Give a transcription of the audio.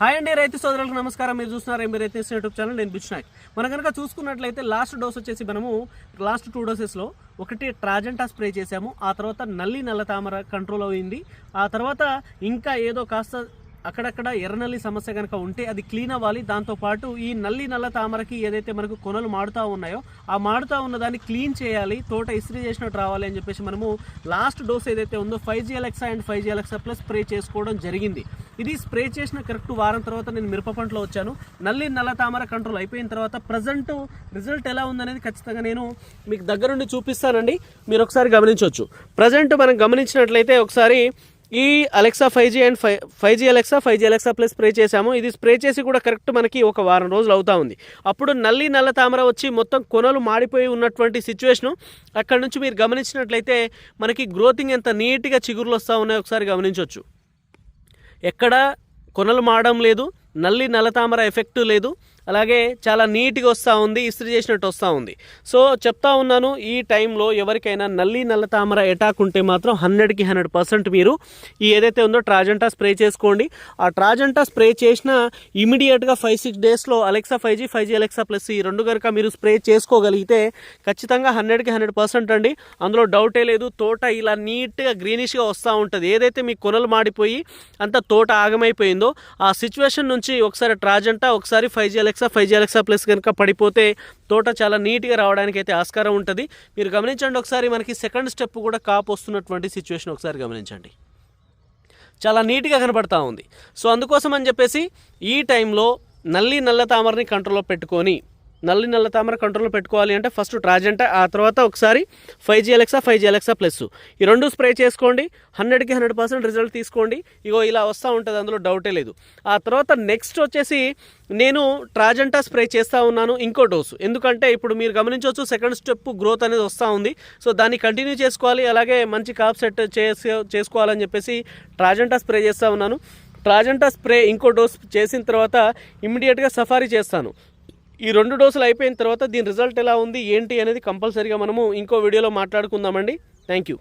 Hi అండి రైతు సోదరులకు నమస్కారం. మీరు చూస్తున్నారు మీరు రైతు యూట్యూబ్ ఛానల్ నేను బిష్నాయక్ మనం కనుక చూసుకున్నట్లయితే లాస్ట్ డోస్ వచ్చేసి మనము లాస్ట్ టూ డోసెస్లో ఒకటి ట్రాజెంటా స్ప్రే చేసాము ఆ తర్వాత నల్లి నల్ల తామర కంట్రోల్ అయింది. ఆ తర్వాత ఇంకా ఏదో కాస్త అక్కడక్కడ ఎర్రనల్లి సమస్య కనుక ఉంటే అది క్లీన్ అవ్వాలి. దాంతోపాటు ఈ నల్లి నల్ల తామరకి ఏదైతే మనకు కొనలు మాడుతూ ఉన్నాయో ఆ మాడుతూ ఉన్న దాన్ని క్లీన్ చేయాలి. తోట ఇస్త్రీ చేసినట్టు రావాలి అని చెప్పేసి మనము లాస్ట్ డోస్ ఏదైతే ఉందో five G Alexa and five G Alexa plus spray చేసుకోవడం జరిగింది. ఇది స్ప్రే చేసిన కరెక్ట్ వారం తర్వాత నేను మిరప పంటలో వచ్చాను. నల్లి నల్ల తామర కంట్రోల్ అయిపోయిన తర్వాత ప్రజెంట్ రిజల్ట్ ఎలా ఉందనేది ఖచ్చితంగా నేను మీకు దగ్గరుండి చూపిస్తానండి. మీరు ఒకసారి గమనించవచ్చు. ప్రజెంట్ మనం గమనించినట్లయితే ఒకసారి ఈ Alexa five G and five five G Alexa five G Alexa plus spray చేసాము ఇది స్ప్రే చేసి కూడా కరెక్ట్ మనకి ఒక వారం రోజులు అవుతా ఉంది. అప్పుడు నల్లి నల్ల తామర వచ్చి మొత్తం కొనలు మాడిపోయి ఉన్నటువంటి సిచ్యువేషను అక్కడ నుంచి మీరు గమనించినట్లయితే మనకి గ్రోతింగ్ ఎంత నీట్గా చిగురులు వస్తూ ఉన్నాయో ఒకసారి గమనించవచ్చు. ఎక్కడ కొనలు మాడడం లేదు. నల్లి నల్లతామర ఎఫెక్ట్ లేదు. అలాగే చాలా నీట్గా వస్తూ ఉంది ఇస్త్రీ చేసినట్టు వస్తూ ఉంది. సో చెప్తా ఉన్నాను ఈ టైంలో ఎవరికైనా నల్లి నల్లతామర ఎటాక్ ఉంటే మాత్రం హండ్రెడ్కి హండ్రెడ్ పర్సెంట్ మీరు ఈ ఏదైతే ఉందో ట్రాజెంటా స్ప్రే చేసుకోండి. ఆ ట్రాజెంటా స్ప్రే చేసిన ఇమీడియట్గా ఫైవ్ సిక్స్ డేస్లో Alexa five G five G Alexa plus ఈ రెండు కనుక మీరు స్ప్రే చేసుకోగలిగితే ఖచ్చితంగా హండ్రెడ్కి హండ్రెడ్ పర్సెంట్ అండి. అందులో డౌటే లేదు తోట ఇలా నీట్గా గ్రీనిష్గా వస్తూ ఉంటుంది. ఏదైతే మీ కొనలు మాడిపోయి అంత తోట ఆగమైపోయిందో ఆ సిచ్యువేషన్ నుంచి ఒకసారి ట్రాజెంటా ఒకసారి five G Alexa five G Alexa plus కనుక పడిపోతే తోట చాలా నీట్గా రావడానికి అయితే ఆస్కారం ఉంటుంది. మీరు గమనించండి ఒకసారి మనకి సెకండ్ స్టెప్ కూడా కాపు వస్తున్నటువంటి సిచ్యువేషన్ ఒకసారి గమనించండి. చాలా నీట్గా కనబడతా ఉంది. సో అందుకోసం అని చెప్పేసి ఈ టైంలో నల్లి నల్ల తామరని కంట్రోల్లో పెట్టుకొని నల్లి నల్ల తామర కంట్రోల్లో పెట్టుకోవాలి అంటే ఫస్ట్ ట్రాజెంటా ఆ తర్వాత ఒకసారి five G Alexa five G Alexa plus ఈ రెండు స్ప్రే చేసుకోండి హండ్రెడ్కి హండ్రెడ్ పర్సెంట్ రిజల్ట్ తీసుకోండి. ఇగో ఇలా వస్తూ ఉంటుంది అందులో డౌటే లేదు. ఆ తర్వాత నెక్స్ట్ వచ్చేసి నేను ట్రాజెంటా స్ప్రే చేస్తూ ఉన్నాను ఇంకో డోసు ఎందుకంటే ఇప్పుడు మీరు గమనించవచ్చు సెకండ్ స్టెప్ గ్రోత్ అనేది వస్తూ ఉంది. సో దాన్ని కంటిన్యూ చేసుకోవాలి అలాగే మంచి కాప్ సెట్ చేసే చేసుకోవాలని చెప్పేసి ట్రాజెంటా స్ప్రే చేస్తూ ఉన్నాను. ట్రాజెంటా స్ప్రే ఇంకో డోస్ చేసిన తర్వాత ఇమ్మీడియట్గా సఫారీ చేస్తాను. ఈ రెండు డోసులు అయిపోయిన తర్వాత దీని రిజల్ట్ ఎలా ఉంది ఏంటి అనేది కంపల్సరీగా మనము ఇంకో వీడియోలో మాట్లాడుకుందామండి. Thank you